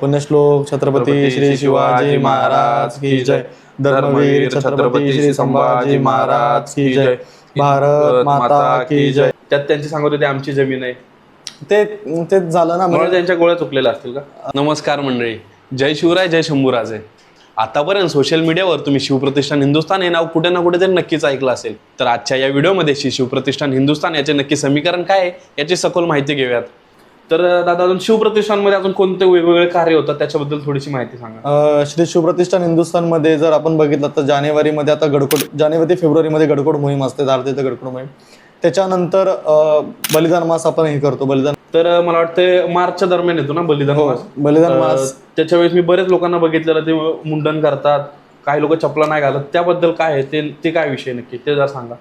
पुण्यश्लोक छत्रपती श्री शिवाजी महाराज की जय. धर्मवीर छत्रपती श्री संभाजी महाराज की जय. भारत माता की जय. त्यात त्यांची सांगत होते आमची जमीन आहे. ते तेच झालं ना म्हणजे त्यांच्या गोळ्या चुकलेल्या असतील का? नमस्कार मंडळी. जय शिवराय जय शंभूराजे. आतापर्यंत सोशल मीडियावर तुम्ही शिवप्रतिष्ठान हिंदुस्थान हे नाव कुठे ना कुठेतरी नक्कीच ऐकलं असेल तर आजच्या या व्हिडिओमध्ये शिवप्रतिष्ठान हिंदुस्थान याचे नक्की समीकरण काय आहे याची सखोल माहिती घेऊयात. तर दादा अजून शिवप्रतिष्ठानमध्ये अजून कोणते वेगवेगळे कार्य होतात? त्याच्याबद्दल थोडीशी माहिती सांगा. अ, श्री शिवप्रतिष्ठान हिंदुस्थानमध्ये जर आपण बघितलं तर जानेवारीमध्ये आता गडकोट जानेवारी ते फेब्रुवारीमध्ये गडकोट मोहीम असते भारतीय गडकोट मोहीम. त्याच्यानंतर अ, बलिदान मास आपण हे करतो बलिदान तर अं, मला वाटतं मार्चच्या दरम्यान येतो ना बलिदान हो मास? बलिदान अं, मास. त्याच्या वेळेस मी बरेच लोकांना बघितलेलं ते मुंडन करतात काही लोक चपला नाही घालत. त्याबद्दल काय आहे? ते ते काय विषय नक्की? ते जरा सांगा.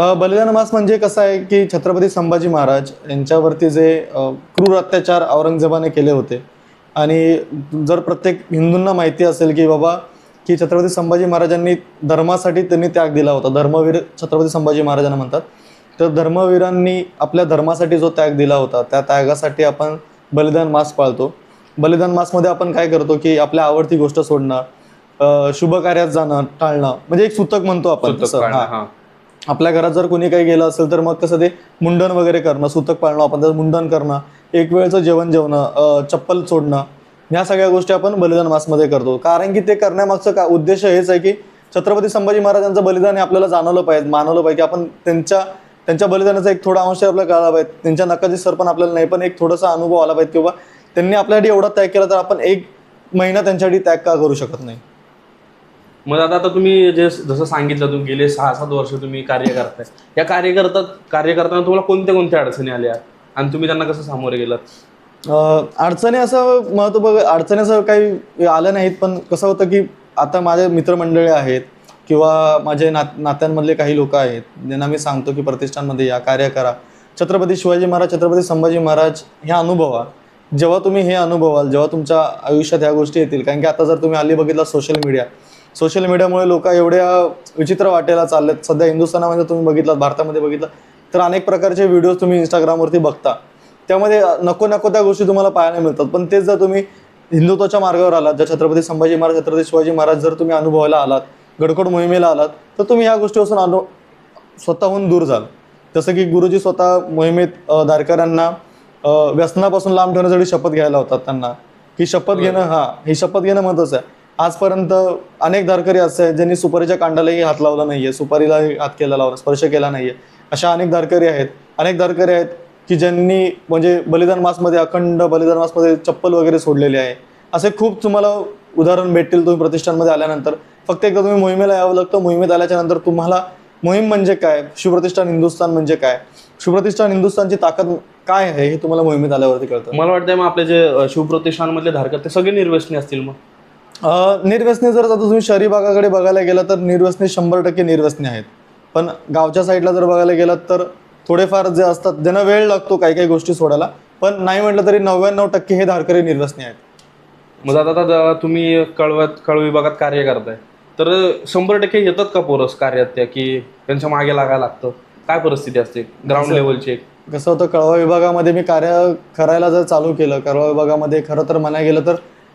बलिदान मास म्हणजे कसं आहे की छत्रपती संभाजी महाराज यांच्यावरती जे क्रूर अत्याचार औरंगजेबाने केले होते. आणि जर प्रत्येक हिंदूंना माहिती असेल की बाबा की छत्रपती संभाजी महाराजांनी धर्मासाठी त्यांनी त्याग दिला होता. धर्मवीर छत्रपती संभाजी महाराजांना म्हणतात. तर धर्मवीरांनी आपल्या धर्मासाठी जो त्याग दिला होता त्या त्यागासाठी आपण बलिदान मास पाळतो. बलिदान मासमध्ये आपण काय करतो की आपल्या आवडती गोष्ट सोडणं शुभ कार्यात जाणं टाळणं म्हणजे एक सूतक म्हणतो आपण आपल्या घरात जर कोणी काही गेलं असेल तर मग कसं ते मुंडन वगैरे करणं सूतक पाळणं आपण त्याचं मुंडन करणं एक वेळचं जेवण जेवणं चप्पल सोडणं ह्या सगळ्या गोष्टी आपण बलिदान मासमध्ये करतो. कारण की ते करण्यामागचं का उद्देश हेच आहे की छत्रपती संभाजी महाराजांचं बलिदान हे आपल्याला जाणवलं पाहिजे मानवलं पाहिजे की आपण त्यांच्या त्यांच्या बलिदानाचा एक थोडा अंश आपल्याला कळाला पाहिजे. त्यांच्या नकाची सर पण आपल्याला नाही पण एक थोडासा अनुभव आला पाहिजे किंवा त्यांनी आपल्यासाठी एवढा त्याग केला तर आपण एक महिना त्यांच्यासाठी त्याग का करू शकत नाही? मग आता आता तुम्ही जे जसं सांगितलं तुम्ही गेले सहा सात वर्ष तुम्ही कार्य करताय. या कार्यकर्ता कार्य करताना तुम्हाला कोणत्या कोणत्या अडचणी आल्या? आणि तुम्ही त्यांना कसं सामोरे गेलात? अडचणी असं महत्त्व बघ अडचणी असं काही आलं नाहीत पण कसं होतं की आता माझे मित्रमंडळी आहेत किंवा माझे नात नात्यांमधले काही लोक आहेत ज्यांना मी सांगतो की प्रतिष्ठानमध्ये या कार्य करा. छत्रपती शिवाजी महाराज छत्रपती संभाजी महाराज ह्या अनुभवा. जेव्हा तुम्ही हे अनुभवाल जेव्हा तुमच्या आयुष्यात ह्या गोष्टी येतील कारण की आता जर तुम्ही हल्ली बघितला सोशल मीडिया सोशल मीडियामुळे लोक एवढ्या विचित्र वाटेला चाललेत. सध्या हिंदुस्थानामध्ये तुम्ही बघितलात भारतामध्ये बघितलं तर अनेक प्रकारचे व्हिडिओज तुम्ही इंस्टाग्रामवरती बघता. त्यामध्ये नको नको त्या गोष्टी तुम्हाला पाहायला मिळतात. पण तेच जर तुम्ही हिंदुत्वाच्या मार्गावर आलात जर छत्रपती संभाजी महाराज छत्रपती शिवाजी महाराज जर तुम्ही अनुभवायला आलात गडकोट मोहिमेला आलात तर तुम्ही ह्या गोष्टीपासून अनु स्वतःहून दूर जाल जसं की गुरुजी स्वतः मोहिमेत अ, व्यसनापासून लांब ठेवण्यासाठी शपथ घ्यायला होतात त्यांना. ही शपथ घेणं हा ही शपथ घेणं महत्वाचं आहे. आजपर्यंत अनेक धारकरी असे आहेत ज्यांनी सुपारीच्या कांडालाही हात लावला नाहीये सुपारीलाही हात केला लावला स्पर्श केला नाहीये. अशा अनेक धारकरी आहेत. अनेक धारकरी आहेत की ज्यांनी म्हणजे बलिदान मासमध्ये अखंड बलिदान मासमध्ये चप्पल वगैरे सोडलेली आहे. असे खूप तुम्हाला उदाहरण भेटतील तुम्ही प्रतिष्ठानमध्ये आल्यानंतर. फक्त एकदा तुम्ही मोहिमेला यावं लागतं. मोहिमेत आल्याच्यानंतर तुम्हाला मोहीम म्हणजे काय? शिवप्रतिष्ठान हिंदुस्थान म्हणजे काय? शिवप्रतिष्ठान हिंदुस्थानची ताकद काय आहे हे तुम्हाला मोहिमेत आल्यावरती कळतं. मला वाटतं मग आपले जे शिवप्रतिष्ठानमधले धारक ते सगळे निर्वेशनी असतील मग. निर्व्यसनी जर आता तुम्ही शहरी भागाकडे बघायला गेलात तर निर्व्यसनी शंभर टक्के निर्व्यसनी आहेत. पण गावच्या साईडला जर बघायला गेलात तर थोडेफार जे असतात ज्यांना वेळ लागतो काही काही गोष्टी सोडायला पण नाही म्हटलं तरी नव्याण्णव टक्के हे धारकरी निर्व्यसनी आहेत. मग आता आता तुम्ही कळवत कळव विभागात कार्य करताय. तर शंभर टक्के येतात का पोरस कार्यात त्या की त्यांच्या मागे लागायला लागतं? काय परिस्थिती असते? ग्राउंड लेवलची कसं होतं कळवा विभागामध्ये मी कार्य करायला जर चालू केलं कळवा विभागामध्ये खरं तर म्हणायला गेलं तर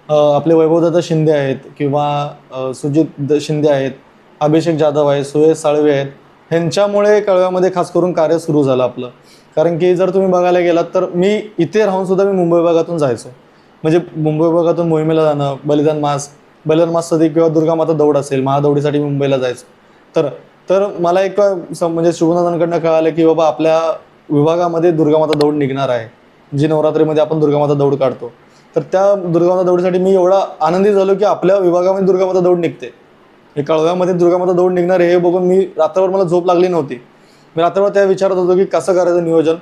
आपले वैभवदत्त शिंदे आहेत किंवा सुजित द- शिंदे आहेत अभिषेक जाधव आहेत सुयश साळवे आहेत ह्यांच्यामुळे कळव्यामध्ये खास करून कार्य सुरू झालं आपलं. कारण की जर तुम्ही बघायला गेलात तर मी इथे राहून सुद्धा मी मुंबई विभागातून जायचो. म्हणजे मुंबई विभागातून मोहिमेला जाणं बलिदान मास बलिदान माससाठी किंवा दुर्गामाता दौड असेल महादौडीसाठी मुंबईला जायचो. तर तर मला एक सम- म्हणजे शुभनाथांकडनं कळालं की बाबा आपल्या विभागामध्ये दुर्गामाता दौड निघणार आहे. जी नवरात्रीमध्ये आपण दुर्गामाता दौड काढतो. तर त्या दुर्गामाता दौडीसाठी मी एवढा आनंदी झालो की आपल्या विभागामध्ये दुर्गामाता दौड निघते. हे कळव्यामध्ये दुर्गामाता दौड निघणार हे बघून मी रात्रभर मला झोप लागली नव्हती. मी रात्रभर त्या विचारत होतो की कसं करायचं नियोजन?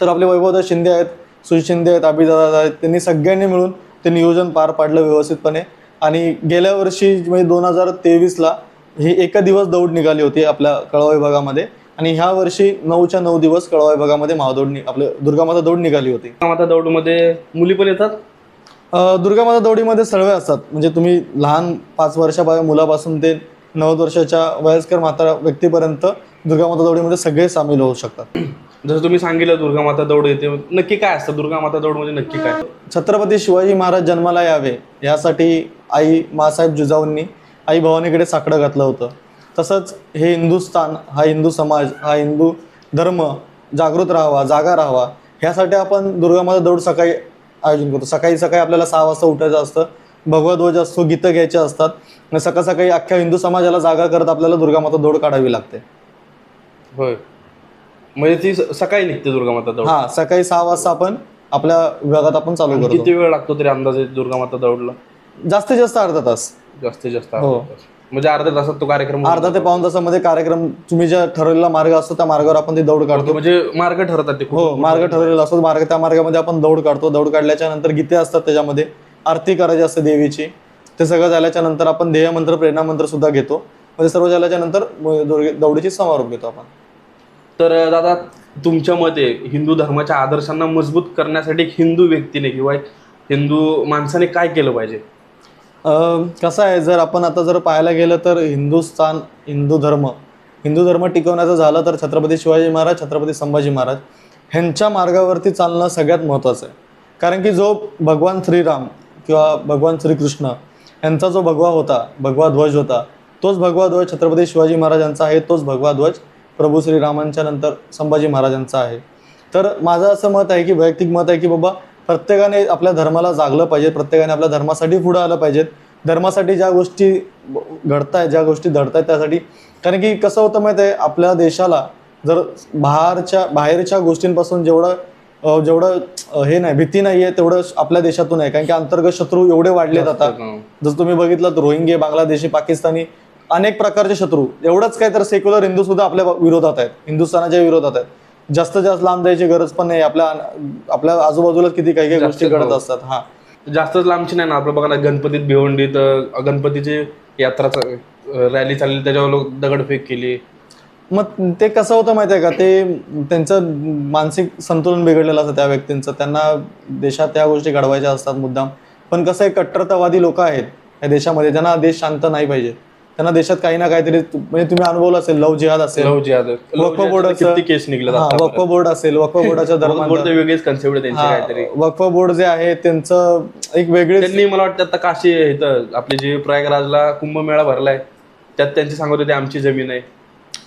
तर आपले वैभवदा शिंदे आहेत सुजित शिंदे आहेत अभिदादा आहेत त्यांनी सगळ्यांनी मिळून ते नियोजन पार पाडलं व्यवस्थितपणे. आणि गेल्या वर्षी म्हणजे दोन हजार तेवीसला ही एका दिवस दौड निघाली होती आपल्या कळवा विभागामध्ये. आणि ह्या वर्षी नऊच्या नऊ दिवस कळवा विभागामध्ये महादौड आपल्या दुर्गामाता दौड निघाली होती. माता दौडमध्ये मुली पण येतात? दुर्गामाता दौडीमध्ये सळवे असतात. म्हणजे तुम्ही लहान पाच वर्षा मुलापासून ते नव्वद वर्षाच्या वयस्कर म्हातारा व्यक्तीपर्यंत दुर्गामाता दौडीमध्ये सगळे सामील होऊ शकतात. जसं तुम्ही सांगितलं दुर्गा माता दौड येते नक्की काय असतं? दुर्गा माता दौड म्हणजे नक्की काय? छत्रपती शिवाजी महाराज जन्माला यावे यासाठी आई मासाहेब जिजाऊंनी आई भवानीकडे साकडं घातलं होतं. तसंच हे हिंदुस्थान हा हिंदू समाज हा हिंदू धर्म जागृत राहावा जागा राहावा ह्यासाठी आपण दुर्गामाता दौड सकाळी आयोजन करतो. सकाळी सकाळी आपल्याला सहा वाजता उठायचं असतं. भगवा ध्वज असतो गीतं घ्यायचे असतात. सकाळ सकाळी अख्ख्या हिंदू समाजाला जागा करत आपल्याला दुर्गामाता दौड काढावी लागते. होय. म्हणजे ती सकाळी निघते दुर्गा माता दौड. हा सकाळी सहा वाजता आपण आपल्या विभागात आपण चालू करतो. किती वेळ लागतो तरी अंदाजे दुर्गा माता दौडला? जास्तीत जास्त अर्धा तास. जास्तीत जास्त हो. अर्धा. म्हणजे अर्ध्या तासात तो कार्यक्रम. अर्धा ते पाऊन तासामध्ये कार्यक्रम तुम्ही ज्या ठरवलेला मार्ग असतो त्या मार्गावर आपण ती दौड काढतो. म्हणजे मार्ग ठरतात ते हो मार्ग ठरवलेला असतो. मार्ग त्या मार्गामध्ये आपण दौड काढतो. दौड काढल्याच्या नंतर गीते असतात त्याच्यामध्ये. आरती करायची असते देवीची. ते सगळं झाल्याच्यानंतर आपण ध्येय मंत्र प्रेरणा मंत्र सुद्धा घेतो. म्हणजे सर्व झाल्याच्यानंतर दौडीची समारोप घेतो आपण. तर दादा तुमच्या मते हिंदू धर्माच्या आदर्शांना मजबूत करण्यासाठी एक हिंदू व्यक्तीने किंवा एक हिंदू माणसाने काय केलं पाहिजे? कसं आहे जर आपण आता जर पाहायला गेलं तर हिंदुस्थान हिंदू धर्म हिंदू धर्म टिकवण्याचं झालं तर छत्रपती शिवाजी महाराज छत्रपती संभाजी महाराज ह्यांच्या मार्गावरती चालणं सगळ्यात महत्त्वाचं आहे. कारण की जो भगवान श्रीराम किंवा भगवान श्रीकृष्ण यांचा जो भगवा होता भगवा ध्वज होता तोच भगवा ध्वज छत्रपती शिवाजी महाराजांचा आहे तोच भगवा ध्वज प्रभू श्रीरामांच्या नंतर संभाजी महाराजांचा आहे. तर माझं असं मत आहे की वैयक्तिक मत आहे की बाबा प्रत्येकाने आपल्या धर्माला जागलं पाहिजे प्रत्येकाने आपल्या धर्मासाठी पुढं आलं पाहिजेत धर्मासाठी ज्या गोष्टी घडतायत ज्या गोष्टी घडतायत त्यासाठी. कारण की कसं होतं माहिती आहे आपल्या देशाला जर बाहेरच्या बाहेरच्या गोष्टींपासून जेवढं जेवढं हे नाही भीती नाही आहे तेवढं आपल्या देशातून आहे. कारण की अंतर्गत शत्रू एवढे वाढलेत आता. जसं तुम्ही बघितलं तर रोहिंगे बांगलादेशी पाकिस्तानी अनेक प्रकारचे शत्रू. एवढंच काय तर सेक्युलर हिंदू सुद्धा आपल्या विरोधात आहेत. हिंदुस्थानाच्या विरोधात आहेत. जास्त जास्त लांब जायची गरज पण नाही. आपल्या आपल्या आजूबाजूला किती काही काही जास्त गोष्टी घडत हो. असतात. हा. जास्तच लांबची नाही ना. आपलं बघा ना गणपतीत भिवंडीत अं, गणपतीची यात्रा रॅली चालली त्याच्यावर लोक दगडफेक केली. मग ते कसं होतं माहिती आहे का? ते त्यांचं मानसिक संतुलन बिघडलेलं असतं त्या व्यक्तींचं. त्यांना देशात त्या गोष्टी घडवायच्या असतात मुद्दाम. पण कसं आहे कट्टरतावादी लोक आहेत. या देशामध्ये त्यांना देश शांत नाही पाहिजे. त्यांना देशात काही ना काहीतरी म्हणजे तुम्ही अनुभवलं असेल लव जिहाद असेल. लव जिहाद. वक्फ बोर्ड किती केस निघले वक्फ बोर्ड असेल वक्फ बोर्डाच्या दरम्यान वेगळेच कन्सेप्ट त्यांचे काहीतरी. वक्फ बोर्ड जे आहे त्यांचं एक वेगळीच त्यांनी मला वाटतं आता काशी इथं आपले जे प्रयागराजला कुंभमेळा भरलाय त्यात त्यांचे सांगत होते आमची जमीन आहे.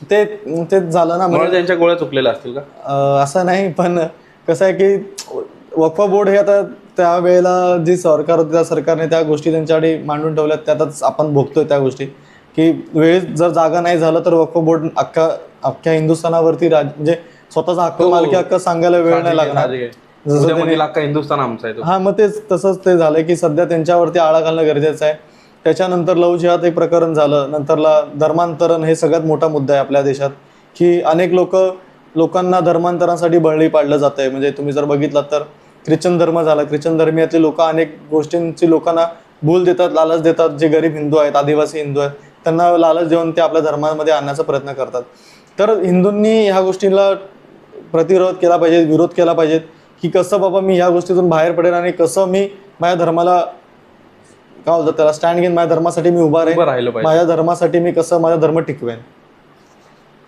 ते तेच झालं ना म्हणजे मला त्यांच्या गोळ्या चुकलेल्या असतील का? असं नाही पण कसं आहे की वक्फ बोर्ड हे आता त्यावेळेला जी सरकार होती त्या सरकारने त्या गोष्टी त्यांच्याकडे मांडून ठेवल्यात त्यातच आपण भोगतोय त्या गोष्टी. की वेळेत जर जागा नाही झालं तर वक्फ बोर्ड अख्खा अख्ख्या हिंदुस्थानावरती राज म्हणजे स्वतःचा हक्क हो. मालकी हक्क सांगायला वेळ नाही लागणार. साहजिक आहे. जसं उद्या त्याने- म्हणेल अख्खा हिंदुस्थान आमचा आहे तो. हा मग तेच तसंच ते झालंय की सध्या त्यांच्यावरती आळा घालणं गरजेचं आहे. त्याच्यानंतर लव जिहाद एक प्रकरण झालं. नंतरला धर्मांतरण हे सगळ्यात मोठा मुद्दा आहे आपल्या देशात की अनेक लोक लोकांना धर्मांतरासाठी बळी पाडलं जात आहे म्हणजे तुम्ही जर बघितलं तर ख्रिश्चन धर्म झाला. ख्रिश्चन धर्मीयातले लोक अनेक गोष्टींची लोकांना भूल देतात लालच देतात. जे गरीब हिंदू आहेत आदिवासी हिंदू आहेत त्यांना लालच देऊन ते आपल्या धर्मामध्ये आणण्याचा प्रयत्न करतात. तर हिंदूंनी ह्या गोष्टीला प्रतिरोध केला पाहिजे विरोध केला पाहिजे की कसं बाबा मी ह्या गोष्टीतून बाहेर पडेल आणि कसं मी माझ्या धर्माला काय होतं त्याला स्टँड घेऊन माझ्या धर्मासाठी मी उभा राहील माझ्या धर्मासाठी मी कसं माझा धर्म टिकवेन.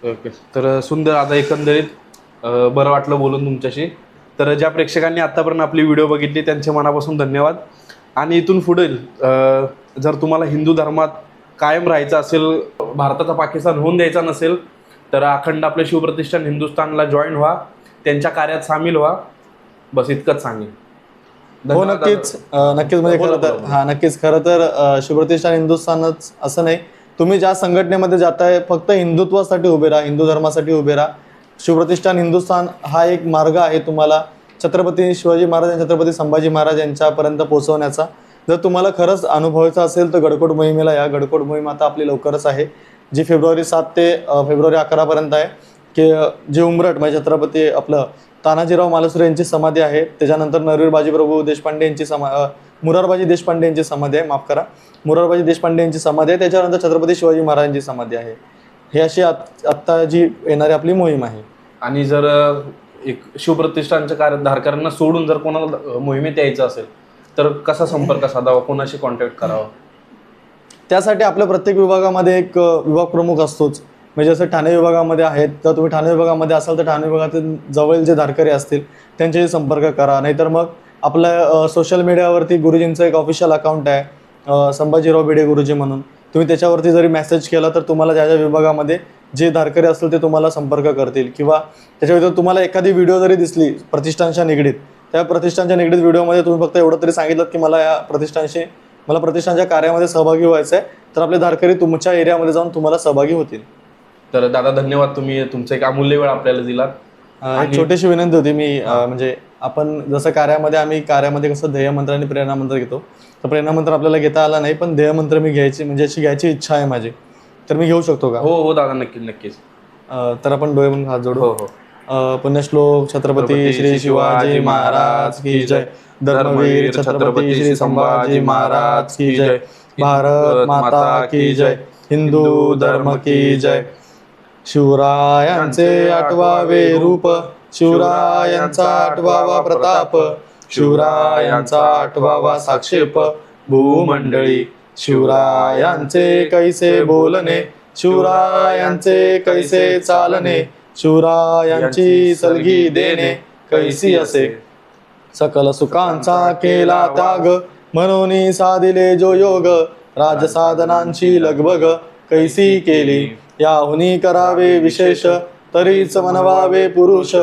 ओके. तर सुंदर आता एकंदरीत बरं वाटलं बोलून तुमच्याशी. तर ज्या प्रेक्षकांनी आतापर्यंत आपली व्हिडिओ बघितली त्यांचे मनापासून धन्यवाद. आणि इथून पुढे जर तुम्हाला हिंदू धर्मात कायम राहायचं असेल भारताचा पाकिस्तान होऊन द्यायचा नसेल तर अखंड आपलं शिवप्रतिष्ठान हिंदुस्थानला जॉईन व्हा त्यांच्या कार्यात सामील व्हा. बस इतकंच सांगेन. हो नक्कीच. नक्कीच म्हणजे बोला, खरं तर बोला, हा नक्कीच. खरं तर शिवप्रतिष्ठान हिंदुस्थानच असं नाही. तुम्ही ज्या संघटनेमध्ये जाताय फक्त हिंदुत्वासाठी उभे राहा हिंदू धर्मासाठी उभे राहा. शिवप्रतिष्ठान हिंदुस्थान हा एक मार्ग आहे तुम्हाला छत्रपती शिवाजी महाराज आणि छत्रपती संभाजी महाराज यांच्यापर्यंत पोहोचवण्याचा. जर तुम्हाला खरंच अनुभवायचं असेल तर गडकोट मोहिमेला या. गडकोट मोहीम आता आपली लवकरच आहे जी फेब्रुवारी सात ते फेब्रुवारी अकरापर्यंत आहे. की जे उमरट म्हणजे छत्रपती आपलं तानाजीराव मालुसरे यांची समाधी आहे. त्याच्यानंतर नरवीर बाजीप्रभू देशपांडे यांची समा मुरारबाजी देशपांडे यांची समाधी आहे. माफ करा. मुरारबाजी देशपांडे यांची समाधी आहे. त्याच्यानंतर छत्रपती शिवाजी महाराजांची समाधी आहे. हे अशी आत- आत्ता जी येणारी आपली मोहीम आहे. आणि जर एक शिवप्रतिष्ठानच्या कार्यधारकांना सोडून जर कोणाला मोहिमेत यायचं असेल तर कसा संपर्क साधावा? कोणाशी कॉन्टॅक्ट करावा? त्यासाठी आपल्या प्रत्येक विभागामध्ये एक विभाग प्रमुख असतोच. म्हणजे जसं ठाणे विभागामध्ये आहेत तर तुम्ही ठाणे विभागामध्ये असाल तर ठाणे विभागातील जवळील जे धारकरी असतील त्यांच्याशी संपर्क करा. नाहीतर मग आपल्या सोशल मीडियावरती गुरुजींचं एक ऑफिशियल अकाउंट आहे संभाजीराव भिडे गुरुजी म्हणून. तुम्ही त्याच्यावरती जरी मेसेज केला तर तुम्हाला ज्या ज्या विभागामध्ये जे धारकरी असतील ते तुम्हाला संपर्क करतील. किंवा त्याच्या तुम्हाला एखादी व्हिडिओ जरी दिसली प्रतिष्ठानच्या निगडीत त्या प्रतिष्ठानच्या निगडीत व्हिडिओमध्ये तुम्ही फक्त एवढं तरी सांगितलं की मला या प्रतिष्ठानशी मला प्रतिष्ठानच्या कार्यामध्ये सहभागी व्हायचं आहे तर आपले धारकरी तुमच्या एरियामध्ये जाऊन तुम्हाला सहभागी होतील. तर दादा धन्यवाद तुम्ही तुमचा एक अमूल्य वेळ आपल्याला दिलात. अ, एक छोटीशी विनंती होती मी म्हणजे आपण जसं कार्यामध्ये आम्ही कार्यामध्ये कसं ध्येयमंत्र आणि प्रेरणामंत्र घेतो. तर प्रेरणामंत्र आपल्याला घेता आला नाही पण ध्येयमंत्र मी घ्यायची म्हणजे अशी घ्यायची इच्छा आहे माझी. तर मी घेऊ शकतो का? हो हो दादा नक्कीच नक्कीच. तर आपण डोळे म्हणून हात जोडू. हो हो. पुण्यश्लोक छत्रपती श्री शिवाजी महाराज की जय. धर्मवीर छत्रपती श्री संभाजी महाराज की जय. भारत माता की जय. हिंदू धर्म की जय. शिवरायांचे आठवावे रूप. शिवरायांचा आठवावा प्रताप. शिवरायांचा आठवावा साक्षेप. भूमंडळी. शिवरायांचे कैसे बोलणे? शिवरायांचे कैसे चालणे? शिवरायांची सलगी देणे कैसी असे. सकल सुखांचा केला त्याग म्हणून साधिले जो योग. राजसाधनांची लगबग कैसी केली? याहुनी करावे विशेष तरीच मनवावे पुरुष.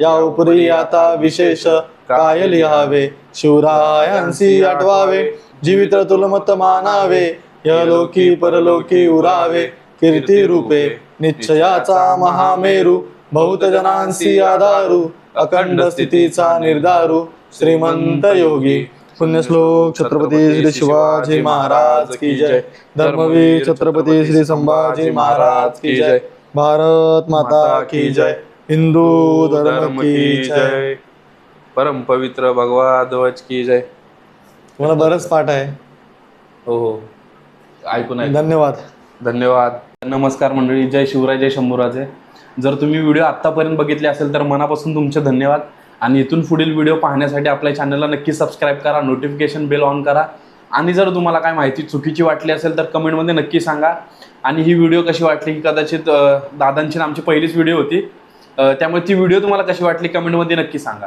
या उपरी आता विशेष काय लिहावे शिवरायांसी आठवावे. जीवित तुलमत मानावे. यलोकी परलोकी उरावे. कीर्ती रूपे निश्चयाचा महामेरू बहुत जनांसी आधारू अखंड स्थितीचा निर्धारू श्रीमंत योगी पुण्यश्लोक छत्रपती श्री शिवाजी महाराज की जय धर्मवीर छत्रपती श्री संभाजी महाराज की जय भारत माता की जय हिंदू धर्म की जय. परम पवित्र भगवा ध्वज की जय. मला बरंच पाठ आहे. हो हो. ऐकून आहे धन्यवाद. धन्यवाद. नमस्कार मंडळी जय शिवराय जय शंभूराजे. जर तुम्ही व्हिडिओ आत्तापर्यंत बघितले असेल तर मनापासून तुमचे धन्यवाद. आणि इथून पुढील व्हिडिओ पाहण्यासाठी आपल्या चॅनलला नक्की सबस्क्राईब करा नोटिफिकेशन बेल ऑन करा. आणि जर तुम्हाला काय माहिती चुकीची वाटली असेल तर कमेंटमध्ये नक्की सांगा. आणि ही व्हिडिओ कशी वाटली की कदाचित दादांची आमची पहिलीच व्हिडिओ होती. त्यामुळे ती व्हिडिओ तुम्हाला कशी वाटली कमेंटमध्ये नक्की सांगा.